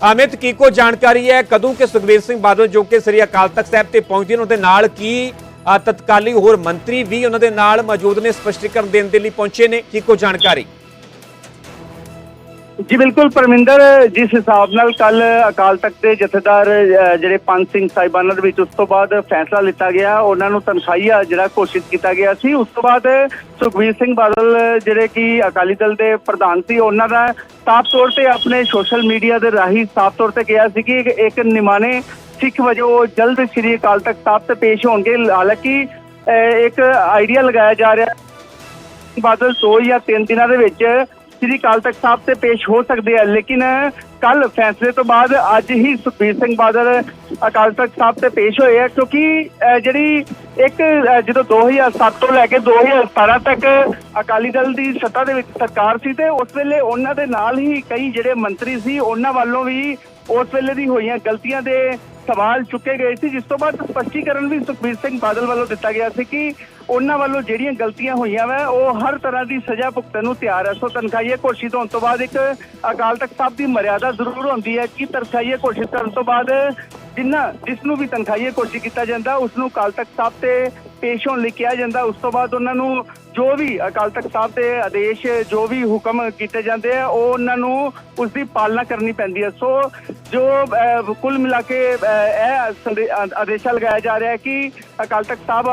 ਅਮਿਤ, ਕੀ ਕੋ ਜਾਣਕਾਰੀ ਹੈ ਕਦੋਂ ਕਿ ਸੁਖਬੀਰ ਸਿੰਘ ਬਾਦਲ ਜੋ ਕਿ ਸ੍ਰੀ ਅਕਾਲ ਤਖਤ ਸਾਹਿਬ ਤੇ ਪਹੁੰਚਦੇ ਨੇ, ਉਹਦੇ ਨਾਲ ਕੀ ਤਤਕਾਲੀ ਹੋਰ ਮੰਤਰੀ ਵੀ ਉਹਨਾਂ ਦੇ ਨਾਲ ਮੌਜੂਦ ਨੇ, ਸਪਸ਼ਟੀਕਰਨ ਦੇਣ ਦੇ ਲਈ ਪਹੁੰਚੇ ਨੇ? ਕੀ ਕੋ ਜਾਣਕਾਰੀ? ਜੀ ਬਿਲਕੁਲ, ਪਰਮਿੰਦਰ, ਜਿਸ ਹਿਸਾਬ ਨਾਲ ਕੱਲ ਅਕਾਲ ਤਖਤ ਦੇ ਜਥੇਦਾਰ ਜਿਹੜੇ ਪੰਜ ਸਿੰਘ ਸਾਹਿਬਾਨਾਂ ਦੇ ਵਿੱਚ ਉਸ ਤੋਂ ਬਾਅਦ ਫੈਸਲਾ ਲਿੱਤਾ ਗਿਆ, ਉਹਨਾਂ ਨੂੰ ਤਨਖਾਹੀਆ ਜਿਹੜਾ ਘੋਸ਼ਿਤ ਕੀਤਾ ਗਿਆ ਸੀ। ਉਸ ਤੋਂ ਬਾਅਦ ਸੁਖਬੀਰ ਸਿੰਘ ਬਾਦਲ, ਜਿਹੜੇ ਕਿ ਅਕਾਲੀ ਦਲ ਦੇ ਪ੍ਰਧਾਨ ਸੀ, ਉਹਨਾਂ ਦਾ ਸਾਫ਼ ਤੌਰ ਤੇ ਆਪਣੇ ਸੋਸ਼ਲ ਮੀਡੀਆ ਦੇ ਰਾਹੀਂ ਸਾਫ਼ ਤੌਰ ਤੇ ਕਿਹਾ ਸੀ ਕਿ ਇੱਕ- ਨਿਮਾਣੇ ਸਿੱਖ ਵਜੋਂ ਜਲਦ ਸ੍ਰੀ ਅਕਾਲ ਤਖਤ ਸਾਹਿਬ ਤੇ ਪੇਸ਼ ਹੋਣਗੇ। ਹਾਲਾਂਕਿ ਇੱਕ ਆਈਡੀਆ ਲਗਾਇਆ ਜਾ ਰਿਹਾ ਬਾਦਲ ਦੋ ਜਾਂ ਤਿੰਨ ਦਿਨਾਂ ਦੇ ਵਿੱਚ ਸ੍ਰੀ ਅਕਾਲ ਤਖਤ ਸਾਹਿਬ ਤੇ ਪੇਸ਼ ਹੋ ਸਕਦੇ ਆ। ਲੇਕਿਨ ਕੱਲ ਫੈਸਲੇ ਤੋਂ ਬਾਅਦ ਅੱਜ ਹੀ ਸੁਖਬੀਰ ਸਿੰਘ ਬਾਦਲ ਅਕਾਲ ਤਖਤ ਸਾਹਿਬ ਤੇ ਪੇਸ਼ ਹੋਏ ਆ, ਕਿਉਂਕਿ ਜਿਹੜੀ ਇੱਕ ਜਦੋਂ 2007 ਤੋਂ ਲੈ ਕੇ 2017 ਤੱਕ ਅਕਾਲੀ ਦਲ ਦੀ ਸੱਤਾ ਦੇ ਵਿੱਚ ਸਰਕਾਰ ਸੀ ਤੇ ਉਸ ਵੇਲੇ ਉਹਨਾਂ ਦੇ ਨਾਲ ਹੀ ਕਈ ਜਿਹੜੇ ਮੰਤਰੀ ਸੀ, ਉਹਨਾਂ ਵੱਲੋਂ ਵੀ ਉਸ ਵੇਲੇ ਦੀ ਹੋਈਆਂ ਗਲਤੀਆਂ ਦੇ ਸਵਾਲ ਚੁੱਕੇ ਗਏ ਸੀ, ਜਿਸ ਤੋਂ ਬਾਅਦ ਸਪਸ਼ਟੀਕਰਨ ਵੀ ਸੁਖਬੀਰ ਸਿੰਘ ਬਾਦਲ ਵੱਲੋਂ ਦਿੱਤਾ ਗਿਆ ਸੀ ਕਿ ਉਹਨਾਂ ਵੱਲੋਂ ਜਿਹੜੀਆਂ ਗਲਤੀਆਂ ਹੋਈਆਂ ਵਾ, ਉਹ ਹਰ ਤਰ੍ਹਾਂ ਦੀ ਸਜ਼ਾ ਭੁਗਤਣ ਨੂੰ ਤਿਆਰ ਹੈ ਸੋ ਤਨਖਾਹੀਏ ਘੋਸ਼ਿਤ ਹੋਣ ਤੋਂ ਬਾਅਦ ਇੱਕ ਅਕਾਲ ਤਖਤ ਸਾਹਿਬ ਦੀ ਮਰਿਆਦਾ ਜ਼ਰੂਰ ਹੁੰਦੀ ਹੈ ਕਿ ਤਨਖਾਹੀਏ ਘੋਸ਼ਿਤ ਕਰਨ ਤੋਂ ਬਾਅਦ ਜਿੰਨਾ, ਜਿਸ ਨੂੰ ਵੀ ਤਨਖਾਹੀਏ ਘੋਸ਼ਿਤ ਕੀਤਾ ਜਾਂਦਾ, ਉਸ ਨੂੰ ਅਕਾਲ ਤਖਤ ਸਾਹਿਬ ਤੇ ਪੇਸ਼ ਹੋਣ ਲਈ ਕਿਹਾ ਜਾਂਦਾ। ਉਸ ਤੋਂ ਬਾਅਦ ਉਹਨਾਂ ਨੂੰ ਜੋ ਵੀ ਅਕਾਲ ਤਖਤ ਸਾਹਿਬ ਦੇ ਆਦੇਸ਼ ਜੋ ਵੀ ਹੁਕਮ ਕੀਤੇ ਜਾਂਦੇ ਆ ਉਹ ਉਹਨਾਂ ਨੂੰ ਉਸ ਦੀ ਪਾਲਣਾ ਕਰਨੀ ਪੈਂਦੀ ਹੈ। ਸੋ ਜੋ ਕੁੱਲ ਮਿਲਾ ਕੇ ਇਹ ਆਦੇਸ਼ਾ ਲਗਾਇਆ ਜਾ ਰਿਹਾ ਹੈ ਕਿ ਅਕਾਲ ਤਖਤ ਸਾਹਿਬ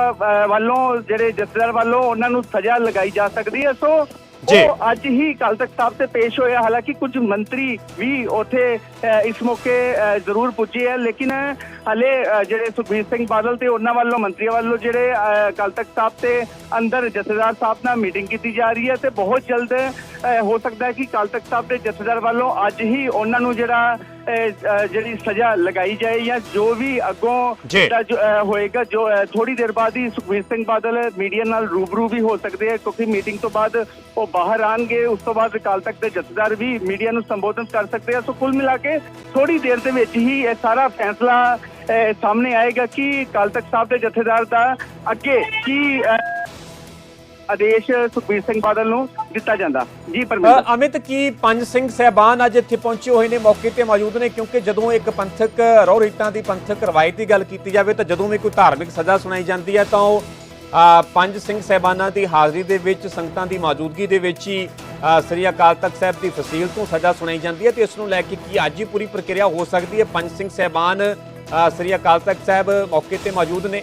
ਵੱਲੋਂ ਜਿਹੜੇ ਜਥੇਦਾਰ ਵੱਲੋਂ ਉਹਨਾਂ ਨੂੰ ਸਜ਼ਾ ਲਗਾਈ ਜਾ ਸਕਦੀ ਹੈ। ਸੋ ਜੀ। ਉਹ ਅੱਜ ਹੀ ਅਕਾਲ ਤਖਤ ਸਾਹਿਬ ਤੇ ਪੇਸ਼ ਹੋਇਆ। ਹਾਲਾਂਕਿ ਕੁਝ ਮੰਤਰੀ ਵੀ ਉੱਥੇ ਇਸ ਮੌਕੇ ਜ਼ਰੂਰ ਪੁੱਜੇ ਹੈ ਲੇਕਿਨ ਹਲੇ ਜਿਹੜੇ ਸੁਖਬੀਰ ਸਿੰਘ ਬਾਦਲ ਤੇ ਉਹਨਾਂ ਵੱਲੋਂ ਮੰਤਰੀਆਂ ਵੱਲੋਂ ਜਿਹੜੇ ਅਕਾਲ ਤਖਤ ਸਾਹਿਬ ਤੇ ਅੰਦਰ ਜਥੇਦਾਰ ਸਾਹਿਬ ਨਾਲ ਮੀਟਿੰਗ ਕੀਤੀ ਜਾ ਰਹੀ ਹੈ ਤੇ ਬਹੁਤ ਜਲਦ ਹੋ ਸਕਦਾ ਹੈ ਕਿ ਅਕਾਲ ਤਖਤ ਸਾਹਿਬ ਦੇ ਜਥੇਦਾਰ ਵੱਲੋਂ ਅੱਜ ਹੀ ਉਹਨਾਂ ਨੂੰ ਜਿਹੜਾ ਜਿਹੜੀ ਸਜ਼ਾ ਲਗਾਈ ਜਾਏ ਜਾਂ ਜੋ ਵੀ ਅੱਗੋਂ। ਜਿਹੜਾ ਹੋਏਗਾ ਜੋ ਥੋੜੀ ਦੇਰ ਬਾਅਦ ਹੀ ਸੁਖਬੀਰ ਸਿੰਘ ਬਾਦਲ ਮੀਡੀਆ ਨਾਲ ਰੂਬਰੂ ਵੀ ਹੋ ਸਕਦੇ ਆ ਕਿਉਂਕਿ ਮੀਟਿੰਗ ਤੋਂ ਬਾਅਦ ਉਹ ਬਾਹਰ ਆਣਗੇ ਉਸ ਤੋਂ ਬਾਅਦ ਅਕਾਲ ਤਖਤ ਦੇ ਜਥੇਦਾਰ ਵੀ ਮੀਡੀਆ ਨੂੰ ਸੰਬੋਧਨ ਕਰ ਸਕਦੇ ਆ ਸੋ ਕੁੱਲ ਮਿਲਾ ਕੇ ਥੋੜੀ ਦੇਰ ਦੇ ਵਿੱਚ ਹੀ ਇਹ ਸਾਰਾ ਫੈਸਲਾ ਸਾਹਮਣੇ ਆਏਗਾ ਕਿ ਅਕਾਲ ਤਖਤ ਸਾਹਿਬ ਦੇ ਜਥੇਦਾਰ ਦਾ ਅੱਗੇ ਕੀ ਆਦੇਸ਼ ਸੁਖਬੀਰ ਸਿੰਘ ਬਾਦਲ ਨੂੰ ਦਿੱਤਾ ਜਾਂਦਾ। ਜੀ ਪਰਮਿੰਦਰ ਅਮਿਤ, ਕੀ ਪੰਜ ਸਿੰਘ ਸਹਿਬਾਨ ਅੱਜ ਇੱਥੇ ਪਹੁੰਚੇ ਹੋਏ ਨੇ, ਮੌਕੇ ਤੇ ਮੌਜੂਦ ਨੇ? ਕਿਉਂਕਿ ਜਦੋਂ ਇੱਕ ਪੰਥਕ ਰੋਹ ਰੀਤਾਂ ਦੀ ਪੰਥਕ ਰਵਾਇਤ ਦੀ ਗੱਲ ਕੀਤੀ ਜਾਵੇ, ਤਾਂ ਜਦੋਂ ਵੀ ਕੋਈ ਧਾਰਮਿਕ ਸਜ਼ਾ ਸੁਣਾਈ ਜਾਂਦੀ ਹੈ, ਤਾਂ ਉਹ ਪੰਜ ਸਿੰਘ ਸਹਿਬਾਨਾਂ ਦੀ ਹਾਜ਼ਰੀ ਦੇ ਵਿੱਚ, ਸੰਗਤਾਂ ਦੀ ਮੌਜੂਦਗੀ ਦੇ ਵਿੱਚ ਹੀ ਸ੍ਰੀ ਅਕਾਲ ਤਖਤ ਸਾਹਿਬ ਦੀ ਫਸੀਲ ਤੋਂ ਸਜ਼ਾ ਸੁਣਾਈ ਜਾਂਦੀ ਹੈ ਤੇ ਇਸ ਨੂੰ ਲੈ ਕੇ ਕੀ ਅੱਜ ਹੀ ਪੂਰੀ ਪ੍ਰਕਿਰਿਆ ਹੋ ਸਕਦੀ ਹੈ? ਪੰਜ ਸਿੰਘ ਸਹਿਬਾਨ ਸ੍ਰੀ ਅਕਾਲ ਤਖਤ ਸਾਹਿਬ ਮੌਕੇ ਤੇ ਮੌਜੂਦ ਨੇ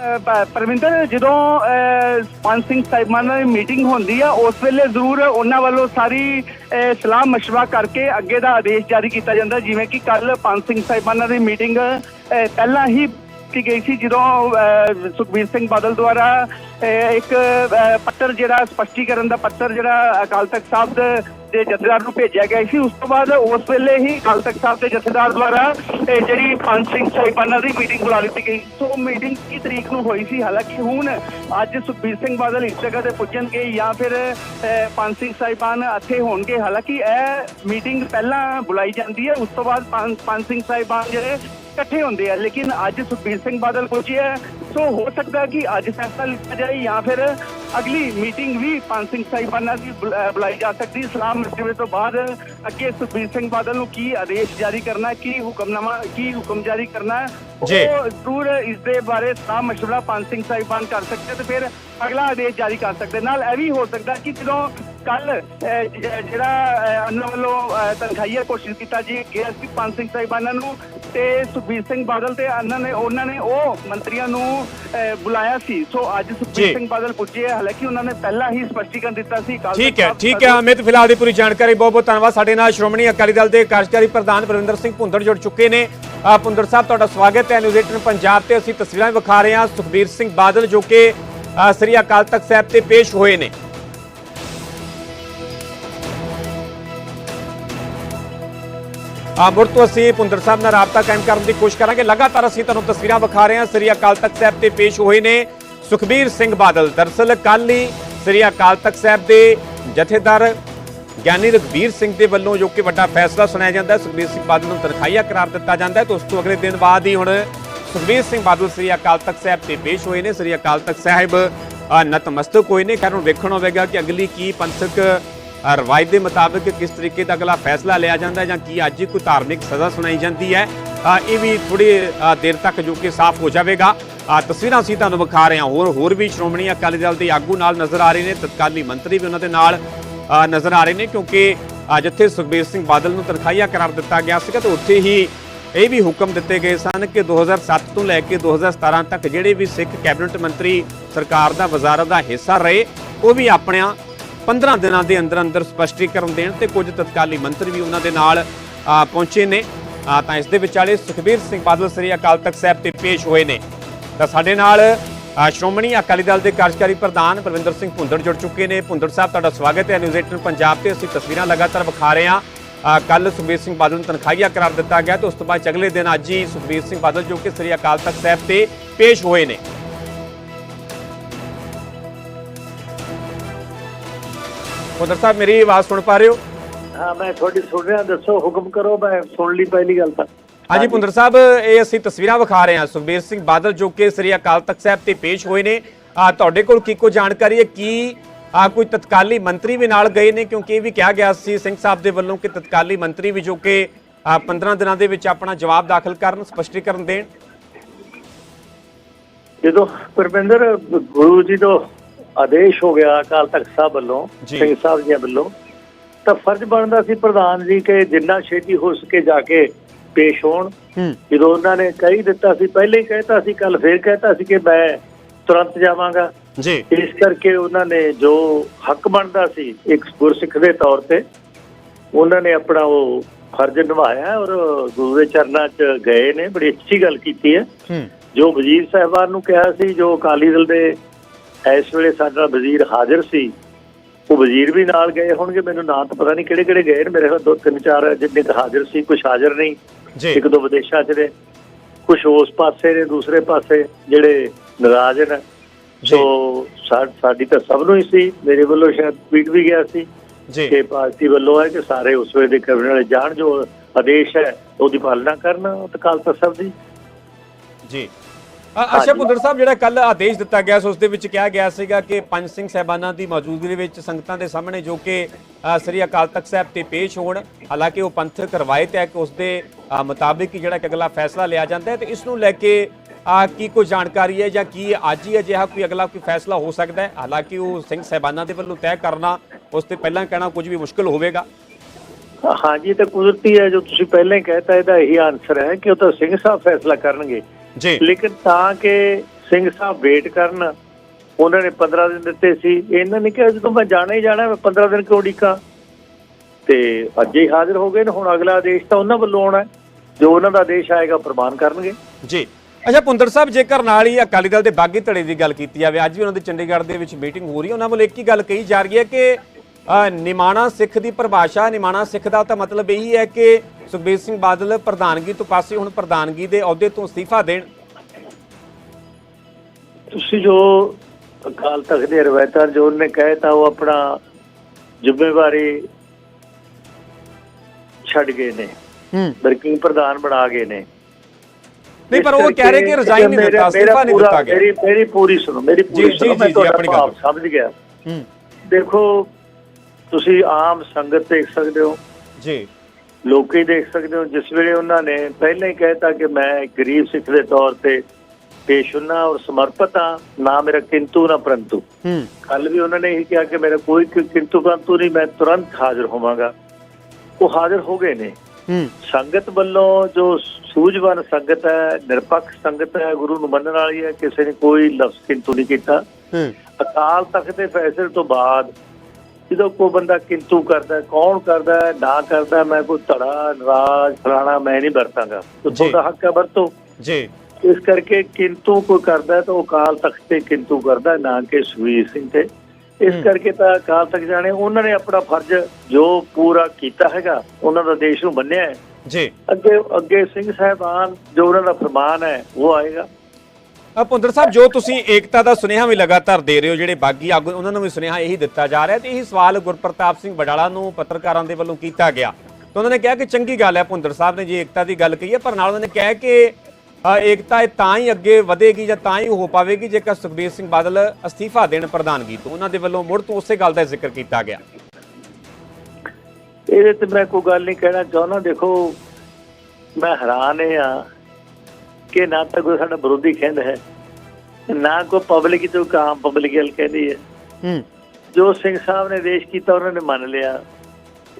ਅਹ ਪ- ਪਰਮਿੰਦਰ ਜਦੋਂ ਅਹ, ਪੰਜ ਸਿੰਘ ਸਾਹਿਬਾਨਾਂ ਦੀ ਮੀਟਿੰਗ ਹੁੰਦੀ ਆ ਉਸ ਵੇਲੇ ਜ਼ਰੂਰ ਉਹਨਾਂ ਵੱਲੋਂ ਸਾਰੀ ਅਹ, ਸਲਾਹ مشورہ ਕਰਕੇ ਅੱਗੇ ਦਾ ਆਦੇਸ਼ ਜਾਰੀ ਕੀਤਾ ਜਾਂਦਾ ਜਿਵੇਂ ਕਿ ਕੱਲ ਪੰਜ ਸਿੰਘ ਸਾਹਿਬਾਨਾਂ ਦੀ ਮੀਟਿੰਗ ਅਹ, ਪਹਿਲਾਂ ਹੀ ਕੀਤੀ ਗਈ ਸੀ ਜਦੋਂ ਅਹ, ਸੁਖਬੀਰ ਸਿੰਘ ਬਾਦਲ ਦੁਆਰਾ ਇੱਕ ਪੱਤਰ ਜਿਹੜਾ ਸਪਸ਼ਟੀਕਰਨ ਦਾ ਪੱਤਰ ਜਿਹੜਾ ਅਕਾਲ ਤਖਤ ਸਾਹਿਬ ਦੇ ਜਥੇਦਾਰ ਨੂੰ ਭੇਜਿਆ ਗਿਆ ਸੀ ਉਸ ਤੋਂ ਬਾਅਦ ਉਸ ਵੇਲੇ ਹੀ ਅਕਾਲ ਤਖਤ ਸਾਹਿਬ ਦੇ ਜਥੇਦਾਰ ਦੁਆਰਾ ਜਿਹੜੀ ਪੰਜ ਸਿੰਘ ਸਾਹਿਬਾਨਾਂ ਦੀ ਮੀਟਿੰਗ ਬੁਲਾ ਦਿੱਤੀ ਗਈ। ਸੋ ਮੀਟਿੰਗ ਕੀ ਤਰੀਕ ਨੂੰ ਹੋਈ ਸੀ ਹਾਲਾਂਕਿ ਹੁਣ ਅੱਜ ਸੁਖਬੀਰ ਸਿੰਘ ਬਾਦਲ ਇਸ ਜਗ੍ਹਾ ਤੇ ਪੁੱਜਣਗੇ ਜਾਂ ਫਿਰ ਅਹ, ਪੰਜ ਸਿੰਘ ਸਾਹਿਬਾਨ ਇੱਥੇ ਹੋਣਗੇ। ਹਾਲਾਂਕਿ ਇਹ ਮੀਟਿੰਗ ਪਹਿਲਾਂ ਬੁਲਾਈ ਜਾਂਦੀ ਹੈ ਉਸ ਤੋਂ ਬਾਅਦ ਪੰਜ ਪੰਜ ਸਿੰਘ ਸਾਹਿਬਾਨ ਜਿਹੜੇ ਇਕੱਠੇ ਹੁੰਦੇ ਆ ਲੇਕਿਨ ਅੱਜ ਸੁਖਬੀਰ ਸਿੰਘ ਬਾਦਲ ਪਹੁੰਚੇ ਹੈ ਸੋ ਹੋ ਸਕਦਾ ਕਿ ਅੱਜ ਫੈਸਲਾ ਲਿੱਤਾ ਜਾਏ ਜਾਂ ਫਿਰ ਅਗਲੀ ਮੀਟਿੰਗ ਵੀ ਪੰਜ ਸਿੰਘ ਸਾਹਿਬਾਨਾਂ ਦੀ ਬੁਲਾਈ ਜਾ ਸਕਦੀ ਹੈ। ਸਲਾਹ ਮਸ਼ਵਰੇ ਤੋਂ ਬਾਅਦ ਅੱਗੇ ਸੁਖਬੀਰ ਸਿੰਘ ਬਾਦਲ ਨੂੰ ਕੀ ਆਦੇਸ਼ ਜਾਰੀ ਕਰਨਾ ਹੈ ਕੀ ਹੁਕਮਨਾਮਾ ਕੀ ਹੁਕਮ ਜਾਰੀ ਕਰਨਾ। ਉਹ ਜ਼ਰੂਰ ਇਸ ਦੇ ਬਾਰੇ ਸਲਾਹ ਮਸ਼ਵਰਾ ਪੰਜ ਸਿੰਘ ਸਾਹਿਬਾਨ ਕਰ ਸਕਦੇ ਤੇ ਫਿਰ ਅਗਲਾ ਆਦੇਸ਼ ਜਾਰੀ ਕਰ ਸਕਦੇ ਨਾਲ ਇਹ ਵੀ ਹੋ ਸਕਦਾ ਕਿ ਜਦੋਂ ਕੱਲ ਜਿਹੜਾ ਉਹਨਾਂ ਵੱਲੋਂ ਤਨਖਾਹੀਆ ਘੋਸ਼ਿਤ ਕੀਤਾ ਜੀ ਗਿਆ ਸੀ ਪੰਜ ਸਿੰਘ ਸਾਹਿਬਾਨਾਂ ਨੂੰ ਤੇ ਸੁਖਬੀਰ ਸਿੰਘ ਬਾਦਲ ਤੇ ਉਹਨਾਂ ਨੇ ਉਹਨਾਂ ਨੇ ਉਹ ਮੰਤਰੀਆਂ ਨੂੰ ਬੁਲਾਇਆ ਸੀ। ਸੋ ਅੱਜ। ਸੁਖਬੀਰ ਸਿੰਘ ਬਾਦਲ ਪੁੱਜੇ ਹੈ ਹਾਲਾਂਕਿ ਉਹਨਾਂ ਨੇ ਪਹਿਲਾਂ ਹੀ ਸਪਸ਼ਟੀਕਰਨ ਦਿੱਤਾ ਸੀ। ਠੀਕ ਹੈ ਠੀਕ ਹੈ। ਅਮਿਤ ਫਿਲਹਾਲ ਦੀ ਪੂਰੀ ਜਾਣਕਾਰੀ ਬਹੁਤ ਬਹੁਤ ਧੰਨਵਾਦ। ਸਾਡੇ ਨਾਲ ਸ਼੍ਰੋਮਣੀ ਅਕਾਲੀ ਦਲ ਦੇ ਕਾਰਜਕਾਰੀ ਪ੍ਰਧਾਨ ਬਲਵਿੰਦਰ ਸਿੰਘ ਭੁੰਦੜ ਜੁੜ ਚੁੱਕੇ ਨੇ। ਭੁੰਦੜ ਸਾਹਿਬ ਤੁਹਾਡਾ ਸਵਾਗਤ ਹੈ। ਨਿਊਜ਼ 18 ਪੰਜਾਬ ਤੇ ਅਸੀਂ ਤਸਵੀਰਾਂ ਵਿਖਾ ਰਹੇ ਹਾਂ ਸੁਖਬੀਰ ਸਿੰਘ ਬਾਦਲ ਜੋ ਕਿ ਸ੍ਰੀ ਅਕਾਲ ਤਖਤ ਸਾਹਿਬ ਤੇ ਪੇਸ਼ ਹੋਏ ਨੇ। ਮੁੜ ਤੋਂ ਅਸੀਂ ਭੁੰਦੜ ਸਾਹਿਬ ਨਾਲ ਰਾਬਤਾ ਕਾਇਮ ਕਰਨ ਦੀ ਕੋਸ਼ਿਸ਼ ਕਰਾਂਗੇ। ਲਗਾਤਾਰ ਅਸੀਂ ਤੁਹਾਨੂੰ ਤਸਵੀਰਾਂ ਵਿਖਾ ਰਹੇ ਹਾਂ। ਸ੍ਰੀ ਅਕਾਲ ਤਖਤ ਸਾਹਿਬ ਤੇ ਪੇਸ਼ ਹੋਏ ਨੇ ਸੁਖਬੀਰ ਸਿੰਘ ਬਾਦਲ। ਦਰਸਲ ਕੱਲ੍ਹ ਹੀ ਸ੍ਰੀ ਅਕਾਲ ਤਖਤ ਸਾਹਿਬ ਦੇ ਜਥੇਦਾਰ ਗਿਆਨੀ ਰਘਬੀਰ ਸਿੰਘ ਦੇ ਵੱਲੋਂ ਜੋ ਕਿ ਵੱਡਾ ਫੈਸਲਾ ਸੁਣਾਇਆ ਜਾਂਦਾ ਸੁਖਬੀਰ ਸਿੰਘ ਬਾਦਲ ਨੂੰ ਤਨਖਾਹੀਆ ਕਰਾਰ ਦਿੱਤਾ ਜਾਂਦਾ ਹੈ। ਤੇ ਉਸ ਤੋਂ ਅਗਲੇ ਦਿਨ ਬਾਅਦ ਹੀ ਹੁਣ ਸੁਖਬੀਰ ਸਿੰਘ ਬਾਦਲ ਸ੍ਰੀ ਅਕਾਲ ਤਖਤ ਸਾਹਿਬ ਤੇ ਪੇਸ਼ ਹੋਏ ਨੇ। ਸ੍ਰੀ ਅਕਾਲ ਤਖਤ ਸਾਹਿਬ ਨਤਮਸਤਕ ਹੋਏ ਨੇ। ਖੈਰ, ਹੁਣ ਵੇਖਣ ਹੋਵੇਗਾ ਕਿ ਅਗਲੀ ਕੀ ਪੰਥਕ ਰਵਾਇਤ ਦੇ ਮੁਤਾਬਕ ਕਿਸ ਤਰੀਕੇ ਦਾ ਅਗਲਾ ਫੈਸਲਾ ਲਿਆ ਜਾਂਦਾ ਹੈ ਜਾਂ ਕੀ ਅੱਜ ਹੀ ਕੋਈ ਧਾਰਮਿਕ ਸਜ਼ਾ ਸੁਣਾਈ ਜਾਂਦੀ ਹੈ ਇਹ ਵੀ ਥੋੜੀ ਦੇਰ ਤੱਕ ਜੋ ਕਿ ਸਾਫ਼ ਹੋ ਜਾਵੇਗਾ। ਤਸਵੀਰਾਂ ਅਸੀਂ ਤੁਹਾਨੂੰ ਵਿਖਾ ਰਹੇ ਹਾਂ। ਹੋਰ ਹੋਰ ਵੀ ਸ਼੍ਰੋਮਣੀ ਅਕਾਲੀ ਦਲ ਦੇ ਆਗੂ ਨਾਲ ਨਜ਼ਰ ਆ ਰਹੇ ਨੇ। ਤਤਕਾਲੀ ਮੰਤਰੀ ਵੀ ਉਹਨਾਂ ਦੇ ਨਾਲ ਨਜ਼ਰ ਆ ਰਹੇ ਨੇ ਕਿਉਂਕਿ ਜਿੱਥੇ ਸੁਖਬੀਰ ਸਿੰਘ ਬਾਦਲ ਨੂੰ ਤਨਖਾਹੀਆ ਕਰਾਰ ਦਿੱਤਾ ਗਿਆ ਸੀਗਾ ਤੇ ਉੱਥੇ ਹੀ ਇਹ ਵੀ ਹੁਕਮ ਦਿੱਤੇ ਗਏ ਸਨ ਕਿ 2007 ਤੋਂ ਲੈ ਕੇ 2017 ਤੱਕ ਜਿਹੜੇ ਵੀ ਸਿੱਖ ਕੈਬਨਿਟ ਮੰਤਰੀ ਸਰਕਾਰ ਦਾ ਵਜ਼ਾਰਤ ਦਾ ਹਿੱਸਾ ਰਹੇ, ਉਹ ਵੀ ਆਪਣਿਆਂ 15 ਦਿਨਾਂ ਦੇ ਅੰਦਰ ਅੰਦਰ ਸਪਸ਼ਟੀਕਰਨ ਦੇਣ ਤੇ ਕੁਝ ਤਤਕਾਲੀ ਮੰਤਰੀ ਵੀ ਉਹਨਾਂ ਦੇ ਨਾਲ ਪਹੁੰਚੇ ਨੇ। ਤਾਂ ਇਸ ਦੇ ਵਿਚਾਲੇ ਸੁਖਬੀਰ ਸਿੰਘ ਬਾਦਲ ਸ੍ਰੀ ਅਕਾਲ ਤਖਤ ਸਾਹਿਬ ਤੇ ਪੇਸ਼ ਹੋਏ ਨੇ। ਤਾਂ ਸਾਡੇ ਨਾਲ ਸ਼੍ਰੋਮਣੀ ਅਕਾਲੀ ਦਲ ਦੇ ਕਾਰਜਕਾਰੀ ਪ੍ਰਧਾਨ ਬਲਵਿੰਦਰ ਸਿੰਘ ਭੁੰਦੜ ਜੁੜ ਚੁੱਕੇ ਨੇ। ਭੁੰਦੜ ਸਾਹਿਬ, ਤੁਹਾਡਾ ਸਵਾਗਤ ਹੈ। ਨਿਊਜ਼ 18 ਪੰਜਾਬ ਤੇ ਅਸੀਂ ਤਸਵੀਰਾਂ ਲਗਾਤਾਰ ਵਿਖਾ ਰਹੇ ਹਾਂ। ਕੱਲ ਸੁਖਬੀਰ ਸਿੰਘ ਬਾਦਲ ਨੂੰ ਤਨਖਾਹੀਆ ਕਰਾਰ ਦਿੱਤਾ ਗਿਆ ਤੇ ਉਸ ਤੋਂ ਬਾਅਦ ਅਗਲੇ ਦਿਨ ਅੱਜ ਹੀ ਸੁਖਬੀਰ ਸਿੰਘ ਬਾਦਲ ਜੋ ਕਿ ਸ੍ਰੀ ਅਕਾਲ ਤਖਤ ਸਾਹਿਬ ਤੇ ਪੇਸ਼ ਹੋਏ ਨੇ। ਭੁੰਦੜ ਸਾਹਿਬ ਮੇਰੀ ਆਵਾਜ਼ ਸੁਣ ਪਾ ਰਹੇ ਹੋ? ਹਾਂ ਮੈਂ ਤੁਹਾਡੀ ਸੁਣ ਰਿਹਾ ਦੱਸੋ ਹੁਕਮ ਕਰੋ ਮੈਂ ਸੁਣ ਲਈ ਪਹਿਲੀ ਗੱਲ ਤਾਂ। ਹਾਂਜੀ ਭੁੰਦਰ ਸਾਹਿਬ ਇਹ ਅਸੀਂ ਤਸਵੀਰਾਂ ਵਿਖਾ ਰਹੇ ਹਾਂ। ਸੁਖਬੀਰ ਸਿੰਘ ਬਾਦਲ ਜੋ ਕਿ ਸ੍ਰੀ ਅਕਾਲ ਤਖਤ ਸਾਹਿਬ ਤੇ ਪੇਸ਼ ਹੋਏ ਨੇ ਆ ਤੁਹਾਡੇ ਕੋਲ ਕੀ ਕੋ ਜਾਣਕਾਰੀ ਹੈ ਕੀ ਆ ਕੋਈ ਤਤਕਾਲੀ ਮੰਤਰੀ ਵੀ ਨਾਲ ਗਏ ਨੇ? ਕਿਉਂਕਿ ਇਹ ਵੀ ਕਿਹਾ ਗਿਆ ਸੀ ਸਿੰਘ ਸਾਹਿਬ ਦੇ ਵੱਲੋਂ ਕਿ ਤਤਕਾਲੀ ਮੰਤਰੀ ਵੀ ਜੋ ਕਿ ਆ 15 ਦਿਨਾਂ ਦੇ ਵਿੱਚ ਆਪਣਾ ਜਵਾਬ ਦਾਖਲ ਕਰਨ ਸਪਸ਼ਟੀਕਰਨ ਦੇਣ। ਜਦੋਂ ਪਰਮਿੰਦਰ ਗੁਰੂ ਜੀ ਤੋਂ ਆਦੇਸ਼ ਹੋ ਗਿਆ ਅਕਾਲ ਤਖਤ ਸਾਹਿਬ ਵੱਲੋਂ। ਸਿੰਘ ਸਾਹਿਬ ਜੀ ਵੱਲੋਂ ਤਾਂ ਫਰਜ਼ ਬਣਦਾ ਸੀ ਪ੍ਰਧਾਨ ਜੀ ਕਿ ਜਿੰਨਾ ਛੇਤੀ ਹੋ ਸਕੇ ਜਾ ਕੇ ਪੇਸ਼ ਹੋਣ। ਜਦੋਂ ਉਹਨਾਂ ਨੇ ਕਹੀ ਦਿੱਤਾ ਸੀ ਪਹਿਲੇ ਹੀ ਕਹਿਤਾ ਸੀ ਕੱਲ ਫੇਰ ਕਹਿਤਾ ਸੀ ਕਿ ਮੈਂ ਤੁਰੰਤ ਜਾਵਾਂਗਾ। ਜੀ। ਇਸ ਕਰਕੇ ਉਹਨਾਂ ਨੇ ਜੋ ਹੱਕ ਬਣਦਾ ਸੀ ਇੱਕ ਗੁਰਸਿੱਖ ਦੇ ਤੌਰ ਤੇ ਉਹਨਾਂ ਨੇ ਆਪਣਾ ਉਹ ਫਰਜ਼ ਨਿਭਾਇਆ ਔਰ ਗੁਰੂ ਦੇ ਚਰਨਾਂ 'ਚ ਗਏ ਨੇ। ਬੜੀ ਅੱਛੀ ਗੱਲ ਕੀਤੀ ਹੈ। ਹੂੰ। ਜੋ ਵਜ਼ੀਰ ਸਾਹਿਬਾਨ ਨੂੰ ਕਿਹਾ ਸੀ ਜੋ ਅਕਾਲੀ ਦਲ ਦੇ ਇਸ ਵੇਲੇ ਸਾਡਾ ਵਜ਼ੀਰ ਹਾਜ਼ਰ ਸੀ। ਉਹ ਵਜ਼ੀਰ ਵੀ ਨਾਲ ਗਏ ਹੋਣਗੇ। ਮੈਨੂੰ ਨਾਂ ਤਾਂ ਪਤਾ ਨਹੀਂ ਕਿਹੜੇ ਕਿਹੜੇ ਗਏ ਮੇਰੇ ਕੋਲ ਦੋ ਤਿੰਨ ਚਾਰ ਜਿੰਨੇ ਹਾਜ਼ਰ ਸੀ ਕੁਝ ਹਾਜ਼ਰ ਨਹੀਂ। ਇੱਕ ਦੋ ਵਿਦੇਸ਼ਾਂ 'ਚ ਨੇ। ਕੁਝ ਉਸ ਪਾਸੇ ਨੇ ਦੂਸਰੇ ਪਾਸੇ ਜਿਹੜੇ ਨਾਰਾਜ਼ ਨੇ। ਸੋ ਸਾਡੀ ਤਾਂ ਸਭ ਨੂੰ ਹੀ ਸੀ। ਮੇਰੇ ਵੱਲੋਂ ਸ਼ਾਇਦ ਟਵੀਟ ਵੀ ਗਿਆ ਸੀ ਜੀ। ਕਿ ਪਾਰਟੀ ਵੱਲੋਂ ਹੈ ਕਿ ਸਾਰੇ ਉਸ ਵੇਲੇ ਦੇ ਕਰਨ ਵਾਲੇ ਜਾਣ ਜੋ ਆਦੇਸ਼ ਹੈ ਉਹਦੀ ਪਾਲਣਾ ਕਰਨ। ਤਕਾਲ ਸਾਹਿਬ ਦੀ। ਜੀ। ਅੱਛਾ ਭੁੰਦਰ ਸਾਹਿਬ ਜਿਹੜਾ ਕੱਲ ਆਦੇਸ਼ ਦਿੱਤਾ ਗਿਆ ਸੀ ਉਸ ਦੇ ਵਿੱਚ ਕਿਹਾ ਗਿਆ ਸੀਗਾ ਕਿ ਪੰਜ ਸਿੰਘ ਸਹਿਬਾਨਾਂ ਦੀ ਮੌਜੂਦਗੀ ਦੇ ਵਿੱਚ ਸੰਗਤਾਂ ਦੇ ਸਾਹਮਣੇ ਜੋ ਕਿ ਸ੍ਰੀ ਅਕਾਲ ਤਖਤ ਸਾਹਿਬ ਤੇ ਪੇਸ਼ ਹੋਣ ਹਾਲਾਂਕਿ ਉਹ ਪੰਥਕ ਰਵਾਇਤ ਹੈ ਕਿ ਉਸ ਦੇ ਮੁਤਾਬਿਕ ਹੀ ਜਿਹੜਾ ਕਿ ਅਗਲਾ ਫੈਸਲਾ ਲਿਆ ਜਾਂਦਾ ਹੈ ਤੇ ਇਸ ਨੂੰ ਲੈ ਕੇ ਅ, ਕੀ ਕੋਈ ਜਾਣਕਾਰੀ ਹੈ ਜਾਂ ਕੀ ਅੱਜ ਹੀ ਅਜਿਹਾ ਕੋਈ ਅਗਲਾ ਕੋਈ ਫੈਸਲਾ ਹੋ ਸਕਦਾ ਹੈ? ਹਾਲਾਂਕਿ ਉਹ ਸਿੰਘ ਸਹਿਬਾਨਾਂ ਦੇ ਵੱਲੋਂ ਤੈਅ ਕਰਨਾ ਉਸ ਤੇ ਪਹਿਲਾਂ ਕਹਿਣਾ ਕੁਝ ਵੀ ਮੁਸ਼ਕਲ ਹੋਵੇਗਾ। ਹਾਂਜੀ ਇਹ ਤਾਂ ਕੁਦਰਤੀ ਹੈ ਜੋ ਤੁਸੀਂ ਪਹਿਲਾਂ ਹੀ ਕਹਿਤਾ ਇਹਦਾ ਇਹੀ ਆਨਸਰ ਹੈ ਕਿ ਉਹ ਤਾਂ ਸਿੰਘ ਸਾਹਿਬ ਫੈਸਲਾ ਕਰਨਗੇ। ਜੀ। ਲੇਕਿਨ ਤਾਂ ਕਿ ਸਿੰਘ ਸਾਹਿਬ ਵੇਟ ਕਰਨ ਉਹਨਾਂ ਨੇ 15 ਦਿਨ ਦਿੱਤੇ ਸੀ। ਇਹਨਾਂ ਨੇ ਕਿਹਾ ਜਦੋਂ ਮੈਂ ਜਾਣਾ ਹੀ ਜਾਣਾ ਮੈਂ 15 ਦਿਨ ਕਿਉਂ ਉਡੀਕਾਂ? ਤੇ ਅੱਜ ਹੀ ਹਾਜ਼ਰ ਹੋ ਗਏ ਨੇ। ਹੁਣ ਅਗਲਾ ਆਦੇਸ਼ ਤਾਂ ਉਹਨਾਂ ਵੱਲੋਂ ਆਉਣਾ ਹੈ। ਜੋ ਉਹਨਾਂ ਦਾ ਆਦੇਸ਼ ਆਏਗਾ ਪ੍ਰਮਾਣ ਕਰਨਗੇ। ਜੀ। ਅੱਛਾ ਪੁੰਦਰ ਸਾਹਿਬ ਜੇਕਰ ਨਾਲ ਹੀ ਅਕਾਲੀ ਦਲ ਦੇ ਬਾਗੀ ਧੜੇ ਦੀ ਗੱਲ ਕੀਤੀ ਜਾਵੇ ਅੱਜ ਵੀ ਉਹਨਾਂ ਦੇ ਚੰਡੀਗੜ੍ਹ ਦੇ ਵਿੱਚ ਮੀਟਿੰਗ ਹੋ ਰਹੀ ਹੈ। ਉਹਨਾਂ ਵੱਲੋਂ ਇੱਕ ਹੀ ਗੱਲ ਕਹੀ ਜਾ ਰਹੀ ਹੈ ਕਿ ਨਿਮਾਣਾ ਸਿੱਖ ਦੀ ਪਰਿਭਾਸ਼ਾ ਨਿਮਾਣਾ ਸਿੱਖ ਦਾ ਤਾਂ ਮਤਲਬ ਇਹੀ ਹੈ ਕਿ ਸੁਖਬੀਰ ਸਿੰਘ ਬਾਦਲ ਪ੍ਰਧਾਨਗੀ ਤੋਂ ਪਾਸੇ ਹੁਣ ਪ੍ਰਧਾਨਗੀ ਦੇ ਅਹੁਦੇ ਤੋਂ ਅਸਤੀਫਾ ਦੇਣ। ਤੁਸੀਂ ਜੋ ਅਕਾਲ ਤਖਤ ਦੇ ਰਵਾਇਤਾਂ ਜੋ ਉਹਨੇ ਕਹੇ ਤਾਂ ਉਹ ਆਪਣਾ ਜ਼ਿੰਮੇਵਾਰੀ ਛੱਡ ਗਏ ਨੇ। ਹੂੰ। ਵਰਕਿੰਗ ਪ੍ਰਧਾਨ ਬਣਾ ਗਏ ਨੇ। ਨਹੀਂ ਪਰ ਉਹ ਕਹਿ ਰਹੇ ਕਿ ਰਿਜ਼ਾਈਨ ਨਹੀਂ ਦਿੱਤਾ ਅਸਤੀਫਾ ਨਹੀਂ ਦਿੱਤਾ ਗਿਆ। ਮੇਰੀ ਮੇਰੀ ਪੂਰੀ ਸੁਣੋ ਮੇਰੀ ਪੂਰੀ ਸੁਣੋ ਮੈਂ ਤੁਹਾਡਾ। ਭਾਵ ਸਮਝ ਗਿਆ। ਹੂੰ। ਦੇਖੋ ਤੁਸੀਂ ਆਮ ਸੰਗਤ ਦੇਖ ਸਕਦੇ ਹੋ। ਜੀ। ਲੋਕੀ ਦੇਖ ਸਕਦੇ ਹੋ ਜਿਸ ਵੇਲੇ ਉਹਨਾਂ ਨੇ ਪਹਿਲਾਂ ਹੀ ਕਹਿਤਾ ਕਿ ਮੈਂ ਗਰੀਬ ਸਿੱਖ ਦੇ ਤੌਰ ਤੇ ਪੇਸ਼ੁਨਾ ਔਰ ਸਮਰਪਿਤ ਨਾ ਮੇਰਾ ਕਿੰਤੂ ਨਾ ਪਰੰਤੂ। ਕੱਲ ਵੀ ਉਹਨਾਂ ਨੇ ਇਹ ਕਿਹਾ ਕਿ ਮੇਰਾ ਕੋਈ ਕਿੰਤੂ ਪਰੰਤੂ ਨਹੀਂ ਮੈਂ ਤੁਰੰਤ ਹਾਜ਼ਰ ਹੋਵਾਂਗਾ। ਉਹ ਹਾਜ਼ਰ ਹੋ ਗਏ ਨੇ। ਸੰਗਤ ਵੱਲੋਂ ਜੋ ਸੂਝਵਾਨ ਸੰਗਤ ਹੈ ਨਿਰਪੱਖ ਸੰਗਤ ਹੈ ਗੁਰੂ ਨੂੰ ਮੰਨਣ ਵਾਲੀ ਹੈ ਕਿਸੇ ਨੇ ਕੋਈ ਲਫ਼ਜ਼ ਕਿੰਤੂ ਨਹੀਂ ਕੀਤਾ। ਅਕਾਲ ਤਖਤ ਦੇ ਫੈਸਲੇ ਤੋਂ ਬਾਅਦ ਜਦੋਂ ਕੋਈ ਬੰਦਾ ਕਿੰਤੂ ਕਰਦਾ ਕੌਣ ਕਰਦਾ ਨਾ ਕਰਦਾ ਮੈਂ ਕੋਈ ਧੜਾ ਨਰਾਜ ਫਲਾਣਾ ਮੈਂ ਨਹੀਂ ਵਰਤਾਂਗਾ। ਤੁਹਾਡਾ ਹੱਕ ਹੈ ਵਰਤੋ। ਜੀ। ਇਸ ਕਰਕੇ ਕਿੰਤੂ ਕੋਈ ਕਰਦਾ ਤਾਂ ਉਹ ਅਕਾਲ ਤਖਤ ਤੇ ਕਿੰਤੂ ਕਰਦਾ ਨਾ ਕਿ ਸੁਖਬੀਰ ਸਿੰਘ ਤੇ। ਇਸ। ਕਰਕੇ ਤਾਂ ਅਕਾਲ ਤਖਤ ਜਾਣੇ ਉਹਨਾਂ ਨੇ ਆਪਣਾ ਫਰਜ਼ ਜੋ ਪੂਰਾ ਕੀਤਾ ਹੈਗਾ ਉਹਨਾਂ ਦਾ ਦੇਸ਼ ਨੂੰ ਬੰਨਿਆ ਹੈ। ਜੀ। ਅੱਗੇ ਅੱਗੇ ਸਿੰਘ ਸਾਹਿਬਾਨ ਜੋ ਉਹਨਾਂ ਦਾ ਫਰਮਾਨ ਹੈ ਉਹ ਆਏਗਾ। ਆ ਸਾਹਿਬ, ਜੋ ਤੁਸੀਂ ਏਕਤਾ ਦਾ ਸੁਨੇਹਾ ਵੀ ਲਗਾਤਾਰ ਦੇ ਰਹੇ ਹੋ, ਜਿਹੜੇ ਬਾਗੀ ਆਗੂ, ਉਹਨਾਂ ਨੂੰ ਵੀ ਸੁਨੇਹਾ ਇਹੀ ਦਿੱਤਾ ਜਾ ਰਿਹਾ ਤੇ ਇਹੀ ਸਵਾਲ ਗੁਰਪ੍ਰਤਾਪ ਸਿੰਘ ਬਡਾਲਾ ਨੂੰ ਪੱਤਰਕਾਰਾਂ ਦੇ ਵੱਲੋਂ ਕੀਤਾ ਗਿਆ। ਤੇ ਉਹਨਾਂ ਨੇ ਕਿਹਾ ਕਿ ਚੰਗੀ ਗੱਲ ਹੈ ਪੁੰਦਰ ਸਾਹਿਬ ਨੇ ਜੇ ਏਕਤਾ ਦੀ ਗੱਲ ਕਹੀ ਹੈ, ਪਰ ਨਾਲ ਉਹਨਾਂ ਨੇ ਕਿਹਾ ਕਿ ਏਕਤਾ ਇਹ ਤਾਂ ਹੀ ਅੱਗੇ ਵਧੇਗੀ ਜਾਂ ਤਾਂ ਹੀ ਹੋ ਪਾਵੇਗੀ ਜੇਕਰ ਸੁਖਬੀਰ ਸਿੰਘ ਬਾਦਲ ਅਸਤੀਫਾ ਦੇਣ ਪ੍ਰਧਾਨਗੀ ਤੋਂ। ਉਹਨਾਂ ਦੇ ਵੱਲੋਂ ਮੁੜ ਤੋਂ ਉਸੇ ਗੱਲ ਦਾ ਜ਼ਿਕਰ ਕੀਤਾ ਗਿਆ। ਇਹਦੇ ਤੇ ਮੈਂ ਕੋਈ ਗੱਲ ਨਹੀਂ ਕਹਿਣਾ ਚਾਹੁੰਦਾ। ਦੇਖੋ, ਮੈਂ ਹੈਰਾਨ ਇਹ ਕਿ ਨਾ ਤਾਂ ਕੋਈ ਸਾਡਾ ਵਿਰੋਧੀ ਕਹਿੰਦਾ ਹੈ ਨਾ ਕੋਈ ਪਬਲਿਕ ਤੋਂ ਕਾਮ ਪਬਲਿਕ ਗੱਲ ਕਹਿੰਦੀ ਹੈ। ਹੂੰ। ਜੋ ਸਿੰਘ ਸਾਹਿਬ ਨੇ ਦੇਸ਼ ਕੀਤਾ ਉਹਨਾਂ ਨੇ ਮੰਨ ਲਿਆ।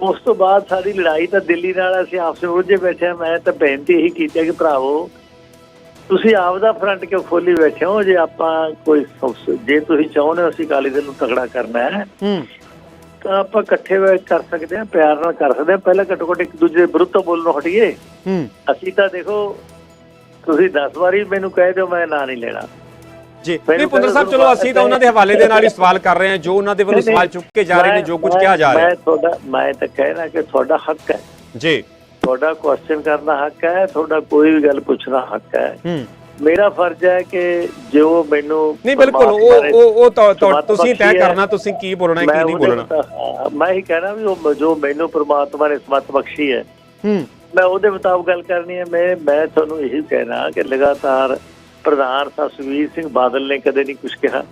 ਉਸ ਤੋਂ ਬਾਅਦ ਸਾਡੀ ਲੜਾਈ ਤਾਂ ਦਿੱਲੀ ਨਾਲ ਅਸੀਂ ਆਪਸ ਵਿੱਚ ਉਲਝੇ ਬੈਠੇ ਹਾਂ। ਮੈਂ ਤਾਂ ਬੇਨਤੀ ਇਹੀ ਕੀਤੀ ਹੈ ਕਿ ਭਰਾਵੋ ਤੁਸੀਂ ਆਪ ਦਾ ਫਰੰਟ ਕਿਉਂ ਖੋਲੀ ਬੈਠੇ ਹੋ? ਜੇ ਆਪਾਂ ਕੋਈ ਜੇ ਤੁਸੀਂ ਚਾਹੁੰਦੇ ਹੋ ਅਸੀਂ ਅਕਾਲੀ ਦਲ ਨੂੰ ਤਗੜਾ ਕਰਨਾ ਹੈ ਹੂੰ। ਤਾਂ ਆਪਾਂ ਇਕੱਠੇ ਕਰ ਸਕਦੇ ਹਾਂ ਪਿਆਰ ਨਾਲ ਕਰ ਸਕਦੇ ਹਾਂ। ਪਹਿਲਾਂ ਘੱਟੋ ਘੱਟ ਇੱਕ ਦੂਜੇ ਦੇ ਵਿਰੁੱਧ ਬੋਲਣੋਂ ਹਟੀਏ। ਹੂੰ। ਅਸੀਂ ਤਾਂ ਦੇਖੋ ਤੁਸੀਂ 10 ਵਾਰੀ ਮੈਨੂੰ ਕਹਿ ਦਿਓ ਮੈਂ ਨਾਂ ਨਹੀਂ ਲੈਣਾ। ਜੀ ਨਹੀਂ ਪੁੰਦਰ ਸਾਹਿਬ ਚਲੋ ਅਸੀਂ ਤਾਂ ਉਹਨਾਂ ਦੇ ਹਵਾਲੇ ਦੇ ਨਾਲ ਹੀ ਸਵਾਲ ਕਰ ਰਹੇ ਹਾਂ ਜੋ ਉਹਨਾਂ ਦੇ ਵੱਲੋਂ ਸਵਾਲ ਚੁੱਕ ਕੇ ਜਾ ਰਹੇ ਨੇ ਜੋ ਕੁਝ ਕਿਹਾ ਜਾ ਰਿਹਾ ਮੈਂ ਤੁਹਾਡਾ ਮੈਂ ਤਾਂ ਕਹਿਣਾ ਕਿ ਤੁਹਾਡਾ ਹੱਕ ਹੈ। ਜੀ। ਤੁਹਾਡਾ ਕੁਐਸਚਨ ਕਰਨਾ ਹੱਕ ਹੈ ਤੁਹਾਡਾ ਕੋਈ ਵੀ ਗੱਲ ਪੁੱਛਣਾ ਹੱਕ ਹੈ। ਹੂੰ। ਮੇਰਾ ਫਰਜ਼ ਹੈ ਕਿ ਜੋ ਮੈਨੂੰ ਨਹੀਂ ਬਿਲਕੁਲ ਉਹ ਉਹ ਉਹ ਤੁਸੀਂ ਤੈਅ। ਕਰਨਾ ਤੁਸੀਂ ਕੀ ਬੋਲਣਾ ਕੀ ਨਹੀਂ ਬੋਲਣਾ। ਮੈਂ ਹੀ ਕਹਿਣਾ ਵੀ ਉਹ ਜੋ ਮੈਨੂੰ ਪਰਮਾਤਮਾ ਨੇ ਸਮਤ ਬਖਸ਼ੀ ਹੈ। ਹੂੰ। ਮੈਂ ਉਹਦੇ ਮੁਤਾਬਕ ਗੱਲ ਕਰਨੀ ਹੈ ਮੈਂ ਮੈਂ ਤੁਹਾਨੂੰ ਇਹੀ ਕਹਿਣਾ ਕਿ ਲਗਾਤਾਰ ਪ੍ਰਧਾਨ ਸੁਖਬੀਰ ਸਿੰਘ ਬਾਦਲ ਨੇ ਕਦੇ ਨਹੀਂ ਕੁਝ ਕਿਹਾ।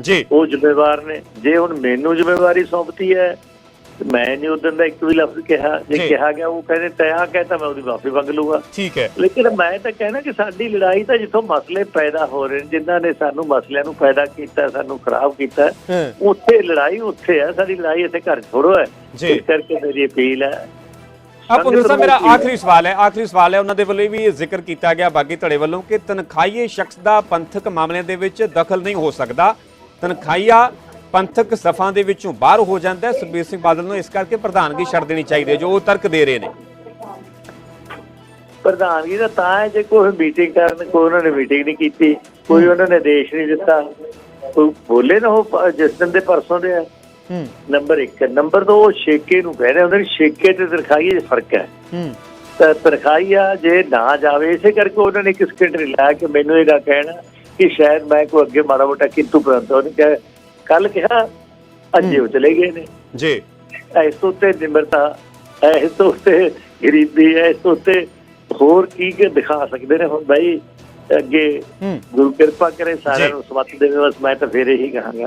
ਜੀ। ਉਹ ਜ਼ਿੰਮੇਵਾਰ ਨੇ। ਜੇ ਹੁਣ ਮੈਨੂੰ ਜ਼ਿੰਮੇਵਾਰੀ ਸੌਂਪਤੀ ਹੈ ਮੈਂ ਨਹੀਂ ਉਦੋਂ ਦਾ ਇੱਕ ਵੀ ਲਫ਼ਜ਼ ਕਿਹਾ। ਜੇ। ਕਿਹਾ ਗਿਆ ਉਹ ਕਹਿੰਦੇ ਤਿਆ ਕਹਿਤਾ ਮੈਂ ਉਹਦੀ ਮਾਫੀ ਮੰਗ ਲੂਗਾ ਠੀਕ ਹੈ। ਲੇਕਿਨ ਮੈਂ ਤਾਂ ਕਹਿਣਾ ਕਿ ਸਾਡੀ ਲੜਾਈ ਤਾਂ ਜਿੱਥੋਂ ਮਸਲੇ ਪੈਦਾ ਹੋ ਰਹੇ ਨੇ ਜਿਨ੍ਹਾਂ ਨੇ ਸਾਨੂੰ ਮਸਲਿਆਂ ਨੂੰ ਪੈਦਾ ਕੀਤਾ ਸਾਨੂੰ ਖਰਾਬ ਕੀਤਾ ਉੱਥੇ ਲੜਾਈ ਉੱਥੇ ਹੈ ਸਾਡੀ ਲੜਾਈ ਇੱਥੇ ਘਰ ਥੋੜ੍ਹੋ ਹੈ। ਇਸ ਕਰਕੇ ਮੇਰੀ ਅਪੀਲ ਹੈ ਆ ਪੁੰਦਰ ਸਾਹਿਬ ਮੇਰਾ ਆਖਰੀ ਸਵਾਲ ਹੈ ਆਖਰੀ ਸਵਾਲ ਹੈ ਉਹਨਾਂ ਦੇ ਵੱਲੋਂ ਵੀ ਇਹ ਜ਼ਿਕਰ ਕੀਤਾ ਗਿਆ ਬਾਗੀ ਧੜੇ ਵੱਲੋਂ ਕਿ ਤਨਖਾਹੀਏ ਸ਼ਖਸ ਦਾ ਪੰਥਕ ਮਾਮਲਿਆਂ ਦੇ ਵਿੱਚ ਦਖਲ ਨਹੀਂ ਹੋ ਸਕਦਾ। ਤਨਖਾਹੀਆ ਪੰਥਕ ਸਫਾਂ ਦੇ ਵਿੱਚੋਂ ਬਾਹਰ ਹੋ ਜਾਂਦਾ ਹੈ। ਸੁਖਬੀਰ ਸਿੰਘ ਬਾਦਲ ਨੂੰ ਇਸ ਕਰਕੇ ਪ੍ਰਧਾਨਗੀ ਛੱਡ ਦੇਣੀ ਚਾਹੀਦੀ ਹੈ ਜੋ ਉਹ ਤਰਕ ਦੇ ਰਹੇ ਨੇ। ਪ੍ਰਧਾਨਗੀ ਦਾ ਤਾਂ ਹੈ ਜੇ ਕੋਈ ਮੀਟਿੰਗ ਕਰਨ ਕੋਈ ਉਹਨਾਂ ਨੇ ਮੀਟਿੰਗ ਨਹੀਂ ਕੀਤੀ ਕੋਈ ਉਹਨਾਂ ਨੇ ਦੇਸ਼ ਨਹੀਂ ਦਿੱਤਾ। ਕੋਈ ਬੋਲੇ ਨਾ ਉਹ ਜਿਸ ਦਿਨ ਦੇ ਪਰਸੋਂ ਦੇ ਆ। ਹੂੰ। ਨੰਬਰ 1 ਨੰਬਰ 2 ਉਹ ਸ਼ੇਕੇ ਨੂੰ ਕਹਿੰਦੇ ਹੁੰਦੇ ਨੇ ਸ਼ੇਕੇ ਤੇ ਤਨਖਾਹੀ 'ਚ ਫ਼ਰਕ ਹੈ। ਹੂੰ। ਤਾਂ ਤਨਖਾਹੀ ਆ ਜੇ ਨਾ ਜਾਵੇ ਇਸੇ ਕਰਕੇ ਉਹਨਾਂ ਨੇ ਇੱਕ ਸੈਕਟਰੀ ਲਾਇਆ ਕਿ ਮੈਨੂੰ ਇਹਦਾ ਕਹਿਣਾ ਕਿ ਸ਼ਾਇਦ ਮੈਂ ਕੋਈ ਅੱਗੇ ਮਾੜਾ ਮੋਟਾ ਕਿੰਤੂ ਪਰੰਤੂ ਉਹਨੇ ਕਿਹਾ ਕੱਲ ਕਿਹਾ ਅੱਜ ਉਹ ਚਲੇ ਗਏ ਨੇ। ਜੀ। ਇਸ ਤੋਂ ਉੱਤੇ ਨਿਮਰਤਾ ਇਸ ਤੋਂ ਉੱਤੇ ਗਰੀਬੀ ਹੈ ਇਸ ਤੋਂ ਉੱਤੇ ਹੋਰ ਕੀ ਕੀ ਦਿਖਾ ਸਕਦੇ ਨੇ। ਹੁਣ ਬਾਈ ਅੱਗੇ ਹੂੰ। ਗੁਰੂ ਕਿਰਪਾ ਕਰੇ ਸਾਰਿਆਂ। ਨੂੰ ਸਮਤ ਦੇਵੇ ਬਸ ਮੈਂ ਤਾਂ ਫੇਰ ਇਹੀ ਕਹਾਂਗਾ।